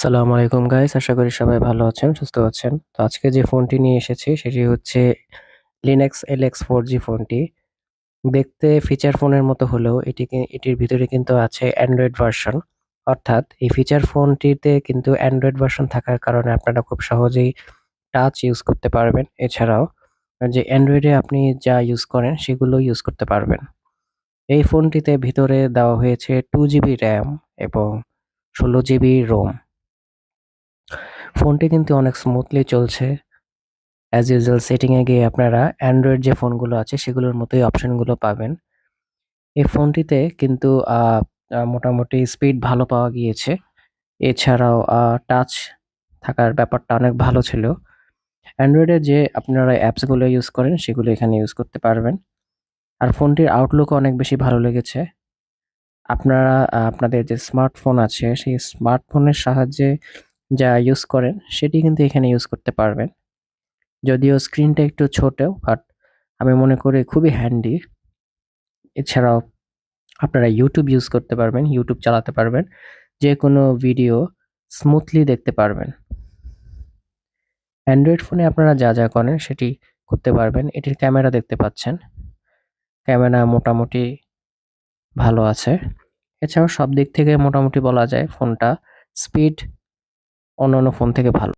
সালামু আলাইকুম গাইস আশা করি সবাই ভালো আছেন, সুস্থ আছেন। তো আজকে যে ফোনটি নিয়ে এসেছি, সেটি হচ্ছে লিনাক্স এলএক্স ফোর জি ফোনটি। দেখতে ফিচার ফোনের মতো হলেও এটি এটির ভিতরে কিন্তু আছে অ্যান্ড্রয়েড ভার্সন অর্থাৎ এই ফিচার ফোনটিতে কিন্তু অ্যান্ড্রয়েড ভার্সন থাকার কারণে আপনারা খুব সহজেই টাচ ইউজ করতে পারবেন। এছাড়াও, যে অ্যান্ড্রয়েডে আপনি যা ইউজ করেন, সেগুলো ইউজ করতে পারবেন। এই ফোনটিতে ভিতরে দেওয়া হয়েছে টু জিবি র্যাম এবং ষোলো জিবি রোম ফোনটি কিন্তু অনেক স্মুথলি চলছে। অ্যাজ ইউজুয়াল সেটিংয়ে গিয়ে আপনারা অ্যান্ড্রয়েড যে ফোনগুলো আছে, সেগুলোর মতোই অপশনগুলো পাবেন। এই ফোনটিতে কিন্তু মোটামুটি স্পিড ভালো পাওয়া গিয়েছে। এছাড়াও টাচ থাকার ব্যাপারটা অনেক ভালো ছিল। অ্যান্ড্রয়েডে যে আপনারা অ্যাপসগুলো ইউজ করেন, সেগুলো এখানে ইউজ করতে পারবেন। আর ফোনটির আউটলুকও অনেক বেশি ভালো লেগেছে। আপনারা আপনাদের যে স্মার্টফোন আছে, সেই স্মার্টফোনের সাহায্যে যা ইউজ করেন, সেটি কিন্তু এখানে ইউজ করতে পারবেন। যদিও স্ক্রিনটা একটু ছোট বাট আমি মনে করি খুবই হ্যান্ডি এছাড়াও আপনারা ইউটিউব ইউজ করতে পারবেন ইউটিউব চালাতে পারবেন যে কোনো ভিডিও স্মুথলি দেখতে পারবেন। অ্যান্ড্রয়েড ফোনে আপনারা যা যা করেন, সেটি করতে পারবেন। এটির ক্যামেরা দেখতে পাচ্ছেন। ক্যামেরা মোটামুটি ভালো আছে। এছাড়াও সব দিক থেকে মোটামুটি বলা যায় ফোনটা স্পিড অন্যান্য ফোন থেকে ভালো।